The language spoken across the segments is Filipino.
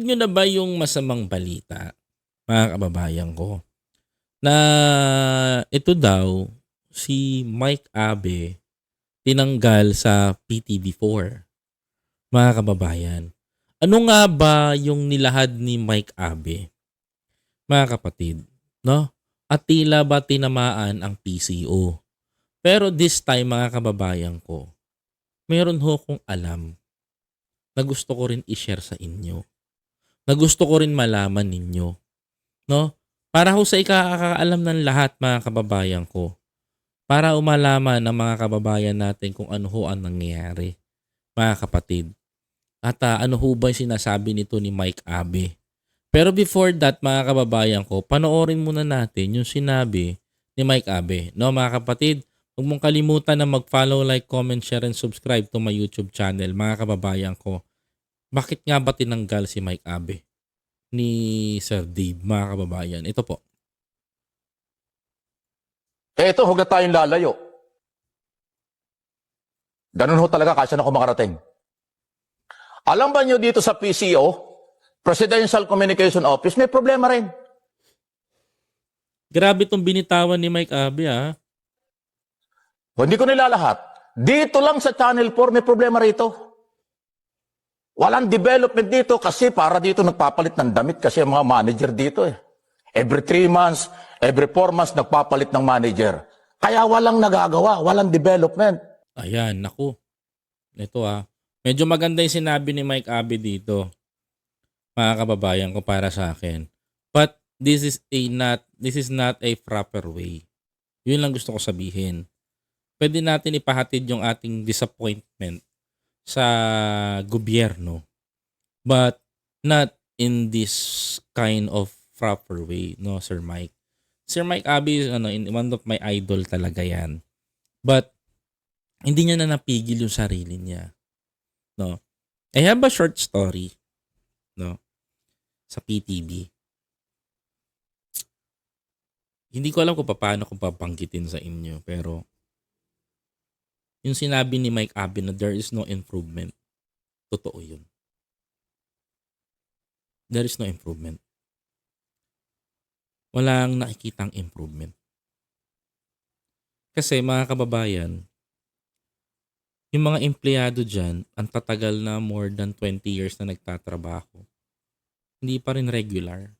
Narinig nyo na ba yung masamang balita, mga kababayan ko? Na ito daw, si Mike Abe tinanggal sa PTV4. Mga kababayan, ano nga ba yung nilahad ni Mike Abe? Mga kapatid, no? At tila ba tinamaan ang PCO? Pero this time, mga kababayan ko, meron ho kong alam na gusto ko rin i-share sa inyo. Na gusto ko rin malaman ninyo. No? Para ho sa ikakaalam ng lahat mga kababayan ko. Para umalaman ng mga kababayan natin kung ano ho ang nangyayari. Mga kapatid. At ah, ano ho ba yung sinasabi nito ni Mike Abe? Pero before that mga kababayan ko, panoorin muna natin yung sinabi ni Mike Abe. No mga kapatid, huwag mong kalimutan na mag-follow, like, comment, share, and subscribe to my YouTube channel mga kababayan ko. Bakit nga ba tinanggal si Mike Abe ni Sir Dave mga kababayan? Ito po. Eh ito, huwag na tayong lalayo. Ganun ho talaga kasi na ako makarating. Alam ba nyo dito sa PCO, Presidential Communication Office, may problema rin. Grabe tong binitawan ni Mike Abe ah. O, Hindi ko nilalahat. Dito lang sa Channel 4, may problema rito. Walang development dito kasi para dito nagpapalit ng damit kasi ang mga manager dito eh. Every three months, every four months nagpapalit ng manager. Kaya walang nagagawa, walang development. Ayan, naku. Ito ah. Medyo maganda yung sinabi ni Mike Abe dito. Mga kababayan ko para sa akin. But this is a not this is not a proper way. Yun lang gusto ko sabihin. Pwede natin ipahatid yung ating disappointment sa gobyerno but not in this kind of proper way, no, Sir Mike. Sir Mike Abe is ano, in one of my idol talaga yan. But hindi niya na napigil yung sarili niya. No. I have a short story, no, sa PTB. Hindi ko alam kung paano ko papanggitin sa inyo, pero yung sinabi ni Mike Abe na there is no improvement, totoo yun. There is no improvement. Walang nakikitang improvement. Kasi mga kababayan, yung mga empleyado dyan, ang tatagal na more than 20 years na nagtatrabaho, hindi pa rin regular.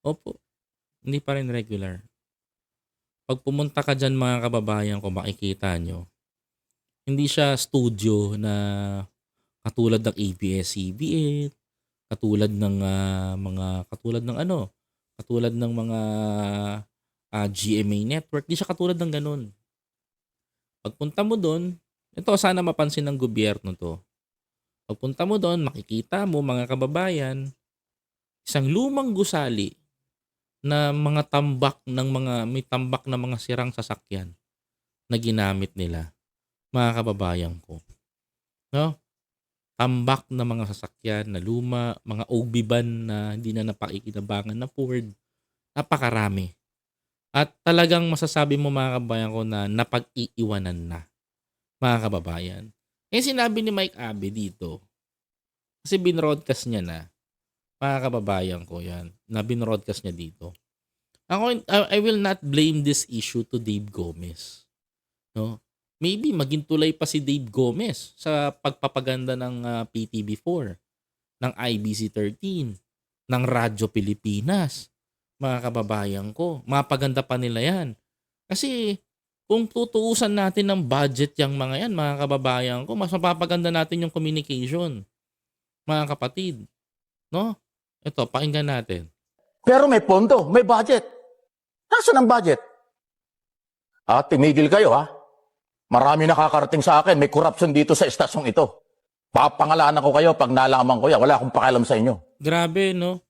Opo, hindi pa rin regular. Pag pumunta ka dyan mga kababayan ko, makikita nyo, hindi siya studio na katulad ng ABS-CBN, katulad ng ah, mga, katulad ng ano, katulad ng mga ah, GMA network, hindi siya katulad ng ganun. Pagpunta mo doon, ito sana mapansin ng gobyerno to. Pagpunta mo doon, makikita mo mga kababayan, isang lumang gusali na mga tambak ng mga may tambak na mga sirang sasakyan na ginamit nila mga kababayan ko. No? Tambak na mga sasakyan na luma, mga OB van na hindi na napakikinabangan na Ford. Napakarami. At talagang masasabi mo mga kababayan ko na napag-iiwanan na mga kababayan. Eh sinabi ni Mike Abe dito, kasi binroadcast niya na, mga kababayan ko yan, na binroadcast niya dito. Ako, I, will not blame this issue to Dave Gomez. No? Maybe maging tulay pa si Dave Gomez sa pagpapaganda ng ah, PTB4, ng IBC 13, ng Radyo Pilipinas. Mga kababayan ko, mapaganda pa nila yan. Kasi kung tutuusan natin ng budget yung mga yan, mga kababayan ko, mas mapapaganda natin yung communication. Mga kapatid. No? Ito, pakinggan natin. Pero may pondo, may budget. Nasaan ang budget? Ah, tumigil kayo ha. Marami nakakarating sa akin, may corruption dito sa estasyong ito. Papangalanan ko kayo pag nalaman ko yan. Wala akong pakialam sa inyo. Grabe, no?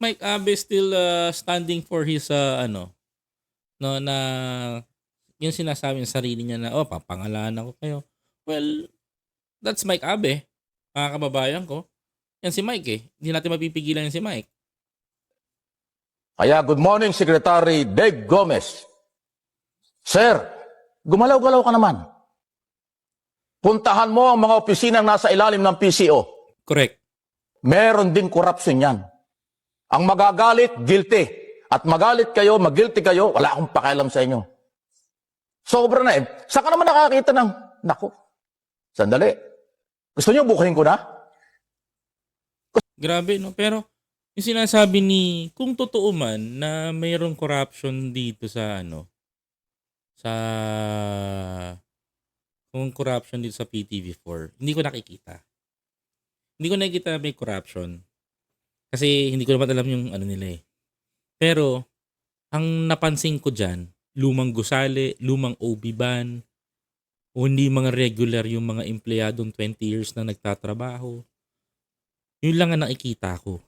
Mike Abe still uh, standing for his, uh, ano, no, na yung sinasabi sa sarili niya na, oh, papangalanan ko kayo. Well, that's Mike Abe, mga kababayan ko. Yan si Mike eh. Hindi natin mapipigilan yan si Mike. Kaya good morning, Secretary Dave Gomez. Sir, gumalaw-galaw ka naman. Puntahan mo ang mga opisinang nasa ilalim ng PCO. Correct. meron ding corruption yan. Ang magagalit, guilty. At magalit kayo, mag-guilty kayo, wala akong pakialam sa inyo. Sobra na eh. Saan ka naman nakakita ng, naku, sandali. Gusto niyo bukahin ko na? Grabe, no? Pero, yung sinasabi ni, kung totoo man na mayroong corruption dito sa ano, sa, kung corruption dito sa PTV4, hindi ko nakikita. Hindi ko nakikita na may corruption. Kasi hindi ko naman alam yung ano nila eh. Pero, ang napansin ko dyan, lumang gusali, lumang OB ban, o hindi mga regular yung mga empleyadong 20 years na nagtatrabaho. Yun lang ang nakikita ko.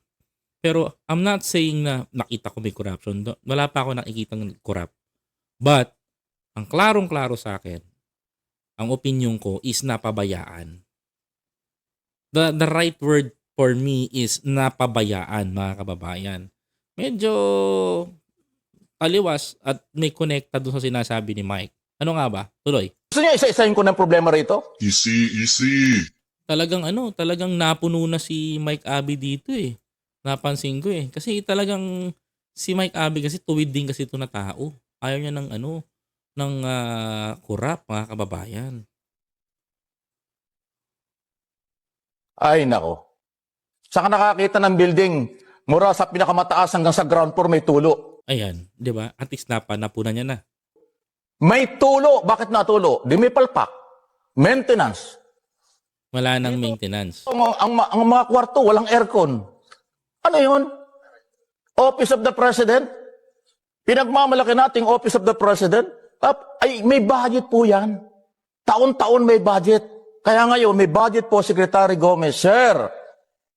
Pero I'm not saying na nakita ko may corruption. Wala pa ako nakikita ng corrupt. But, ang klarong-klaro sa akin, ang opinion ko is napabayaan. The, the right word for me is napabayaan, mga kababayan. Medyo taliwas at may connecta doon sa sinasabi ni Mike. Ano nga ba? Tuloy. Gusto niyo isa-isahin ko ng problema rito? Easy, easy. Talagang ano, talagang napuno na si Mike Abbey dito eh. Napansin ko eh. Kasi talagang si Mike Abbey kasi tuwid din kasi ito na tao. Ayaw niya ng ano, ng uh, kurap mga kababayan. Ay, nako. Saan ka nakakita ng building mura sa pinakamataas hanggang sa ground floor may tulo? Ayan, 'di ba? At least napa napunan niya na. May tulo. Bakit natulo? Di may palpak. Maintenance. Wala nang maintenance. Ang, ang, ang mga kwarto, walang aircon. Ano yun? Office of the President? Pinagmamalaki nating Office of the President? Tap, ay, may budget po yan. Taon-taon may budget. Kaya ngayon, may budget po, Secretary Gomez. Sir,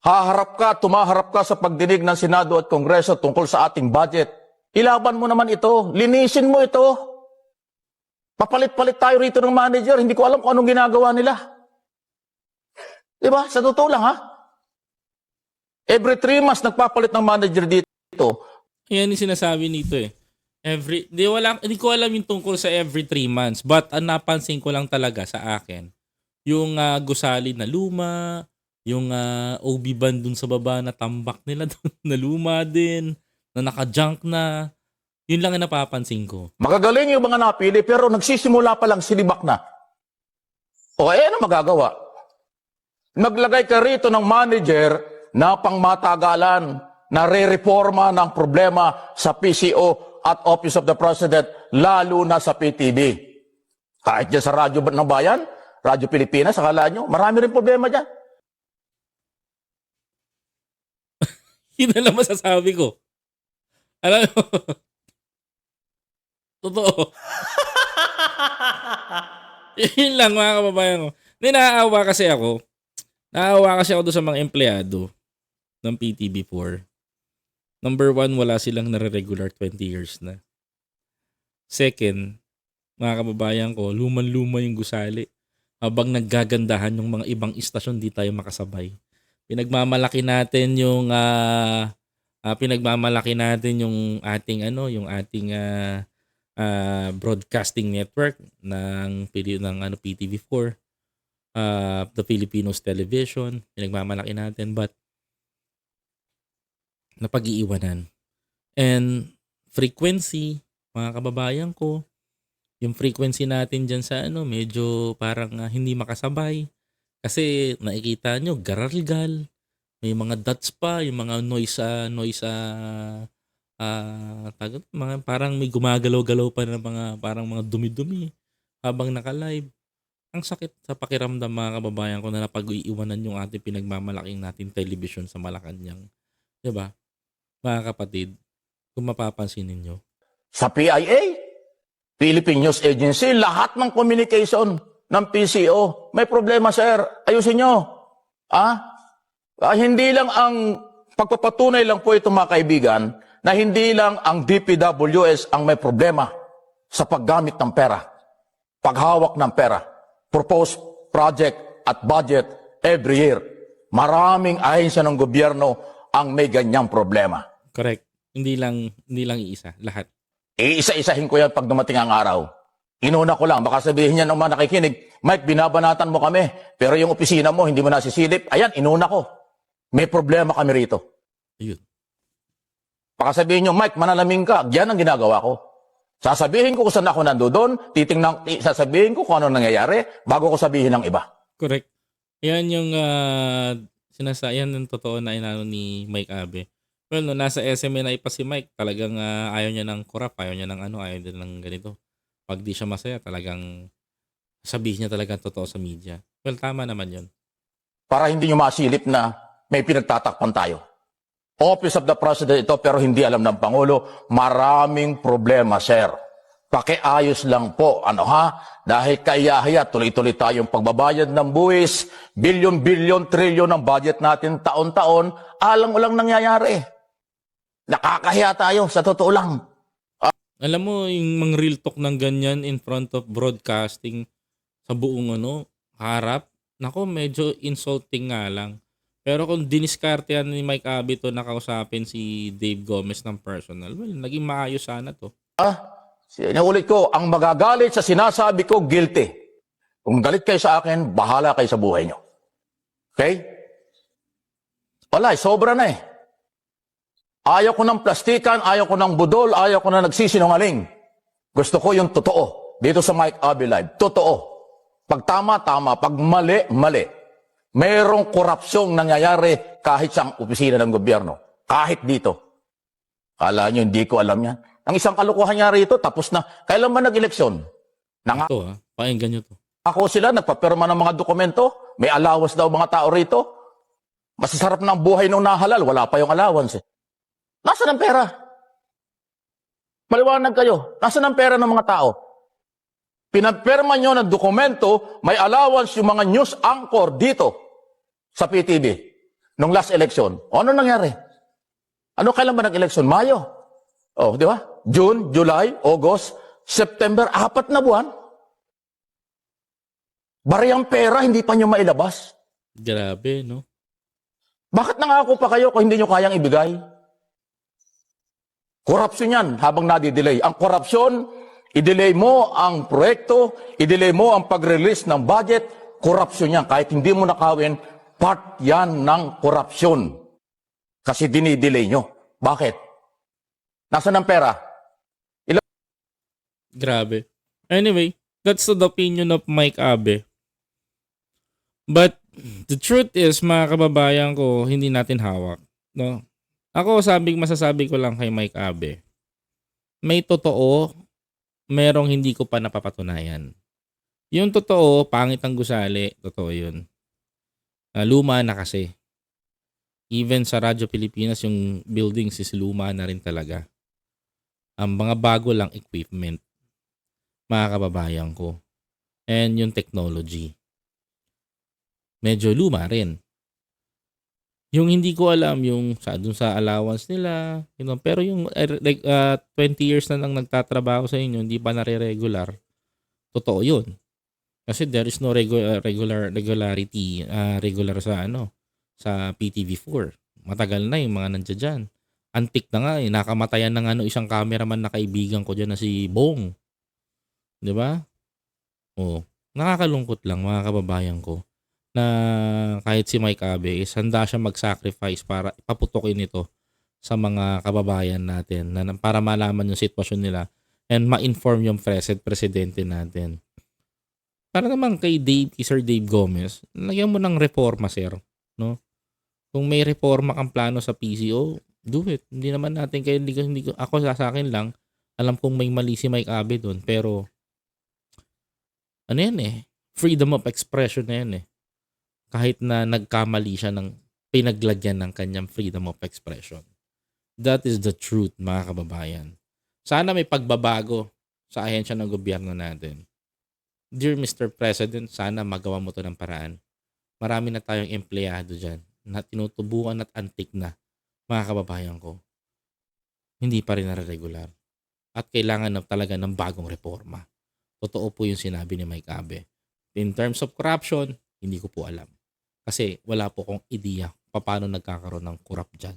haharap ka, tumaharap ka sa pagdinig ng Senado at Kongreso tungkol sa ating budget. Ilaban mo naman ito. Linisin mo ito. Papalit-palit tayo rito ng manager. Hindi ko alam kung anong ginagawa nila. Di ba? Sa totoo lang, ha? Every three months, nagpapalit ng manager dito. Ayan yung sinasabi nito eh. Every, di, wala, hindi ko alam yung tungkol sa every three months. But ang napansin ko lang talaga sa akin, yung ah, gusali na luma, yung ah, OB band dun sa baba na tambak nila dun, na luma din, na naka-junk na. Yun lang ang napapansin ko. Magagaling yung mga napili, pero nagsisimula pa lang silibak na. O, eh, ano magagawa? Naglagay ka rito ng manager na pangmatagalan, na re-reforma ng problema sa PCO at Office of the President, lalo na sa PTV. Kahit dyan sa Radyo ng Bayan, Radyo Pilipinas, akala nyo, marami rin problema dyan. Yun na lang masasabi ko. Alam mo, totoo. Yun lang mga kababayan ko. Hindi, kasi ako. Naaawa kasi ako doon sa mga empleyado ng PTB4. Number one, wala silang nare-regular 20 years na. Second, mga kababayan ko, luman-luma yung gusali. Habang naggagandahan yung mga ibang istasyon, di tayo makasabay. Pinagmamalaki natin yung ah, ah, pinagmamalaki natin yung ating ano, yung ating ah, ah, broadcasting network ng ng ano PTV4 uh, the Filipinos Television pinagmamalaki natin but napag-iiwanan and frequency mga kababayan ko yung frequency natin dyan sa ano medyo parang ah, hindi makasabay kasi nakikita nyo garalgal may mga dots pa yung mga noise ah, noise ah, ah tawag- mga parang may gumagalaw-galaw pa na mga parang mga dumi-dumi habang naka-live. Ang sakit sa pakiramdam mga kababayan ko na napag-iiwanan yung ating pinagmamalaking natin television sa Malacanang. 'Di ba? Mga kapatid, kung mapapansin ninyo. Sa PIA, Philippine News Agency, lahat ng communication ng PCO, may problema, sir. Ayusin nyo. Ah? Ah, hindi lang ang pagpapatunay lang po ito mga kaibigan na hindi lang ang DPWS ang may problema sa paggamit ng pera, paghawak ng pera, proposed project at budget every year. Maraming ahensya ng gobyerno ang may ganyang problema. Correct. Hindi lang hindi lang iisa, lahat. Iisa-isahin ko yan pag dumating ang araw. Inuna ko lang, baka sabihin niya ng mga nakikinig, Mike, binabanatan mo kami, pero yung opisina mo, hindi mo nasisilip. Ayan, inuna ko. May problema kami rito. Ayun. Pakasabihin nyo, Mike, manalaming ka. Yan ang ginagawa ko. Sasabihin ko kung saan ako nandoon, titingnan, ti- sasabihin ko kung ano nangyayari bago ko sabihin ng iba. Correct. Yan yung uh, sinasa yan yung totoo na inano ni Mike Abe. Well, no, nasa SMA na ipa si Mike, talagang ah, ayaw niya ng kurap, ayaw niya ng ano, ayaw din ng ganito. Pag di siya masaya, talagang sabihin niya talaga totoo sa media. Well, tama naman yun. Para hindi nyo masilip na may pinagtatakpan tayo. Office of the President ito pero hindi alam ng Pangulo. Maraming problema, sir. Pakiayos lang po, ano ha? Dahil kaya-haya, tuloy-tuloy tayong pagbabayad ng buwis, bilyon-bilyon, trilyon ang budget natin taon-taon, alang-ulang nangyayari. Nakakahiya tayo, sa totoo lang. Alam mo, yung mga real talk ng ganyan in front of broadcasting sa buong ano, harap, nako medyo insulting nga lang. Pero kung diniskarte yan ni Mike Abe to nakausapin si Dave Gomez ng personal, well, naging maayos sana to. Sinulit ko, ang magagalit sa sinasabi ko, guilty. Kung galit kayo sa akin, bahala kayo sa buhay nyo. Okay? Wala, sobra na eh. Ayaw ko ng plastikan, ayaw ko ng budol, ayaw ko na nagsisinungaling. Gusto ko yung totoo. Dito sa Mike Abbey Live, totoo. Pag tama, tama. Pag mali, mali. Mayroong korupsyong nangyayari kahit sa opisina ng gobyerno. Kahit dito. Kala nyo, hindi ko alam yan. Ang isang kalukuhan niya rito, tapos na. Kailan ba nag-eleksyon? Nang Ito ha, pakinggan nyo to. ako sila, nagpapirma ng mga dokumento, may allowance daw mga tao rito. Masasarap ng buhay nung nahalal, wala pa yung allowance. Eh. Nasaan ang pera? Maliwanag kayo, nasaan ang pera ng mga tao? Pinapirma nyo ng dokumento, may allowance yung mga news anchor dito sa PTV nung last election. O ano nangyari? Ano kailan ba nag-election? Mayo. Oh, di ba? June, July, August, September, apat na buwan. Bariyang pera, hindi pa nyo mailabas. Grabe, no? Bakit nangako pa kayo kung hindi nyo kayang ibigay? Korupsyon yan habang nadidelay. Ang korupsyon, i-delay mo ang proyekto, i-delay mo ang pag-release ng budget, korupsyon yan. Kahit hindi mo nakawin, part yan ng korupsyon. Kasi dinidelay nyo. Bakit? Nasaan ang pera? Grabe. Anyway, that's the opinion of Mike Abe. But the truth is, mga kababayan ko, hindi natin hawak. No? Ako, sabi, masasabi ko lang kay Mike Abe, may totoo, merong hindi ko pa napapatunayan. Yung totoo, pangit ang gusali, totoo yun. Ah, luma na kasi. Even sa Radyo Pilipinas, yung buildings is luma na rin talaga. Ang mga bago lang equipment mga kababayan ko. And yung technology. Medyo luma rin. Yung hindi ko alam, yung sa, dun sa allowance nila, you know, pero yung uh, like, uh, 20 years na nang nagtatrabaho sa inyo, hindi pa nare-regular, totoo yun. Kasi there is no regular, regular regularity, uh, regular sa ano, sa PTV4. Matagal na yung mga nandiyan dyan. Antik na nga eh. Nakamatayan na nga no isang cameraman na kaibigan ko dyan na si Bong. 'Di ba? Oh, nakakalungkot lang mga kababayan ko na kahit si Mike Abe is handa siya mag-sacrifice para ipaputokin ito sa mga kababayan natin na para malaman yung sitwasyon nila and ma-inform yung president presidente natin. Para naman kay Dave, kay Sir Dave Gomez, lagyan mo ng reforma, sir. No? Kung may reforma kang plano sa PCO, do it. Hindi naman natin kayo, hindi, hindi, ko- ako sa sa akin lang, alam kong may mali si Mike Abe doon, pero ano yan eh, freedom of expression na yan eh. Kahit na nagkamali siya ng pinaglagyan ng kanyang freedom of expression. That is the truth, mga kababayan. Sana may pagbabago sa ahensya ng gobyerno natin. Dear Mr. President, sana magawa mo to ng paraan. Marami na tayong empleyado dyan na tinutubukan at antik na, mga kababayan ko. Hindi pa rin nare-regular. At kailangan na talaga ng bagong reforma. Totoo po yung sinabi ni Mike Abe. In terms of corruption, hindi ko po alam. Kasi wala po akong ideya paano nagkakaroon ng corrupt dyan.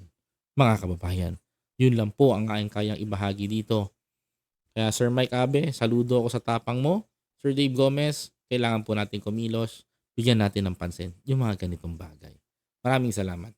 Mga kababayan, yun lang po ang aking kayang ibahagi dito. Kaya Sir Mike Abe, saludo ako sa tapang mo. Sir Dave Gomez, kailangan po natin kumilos. Bigyan natin ng pansin yung mga ganitong bagay. Maraming salamat.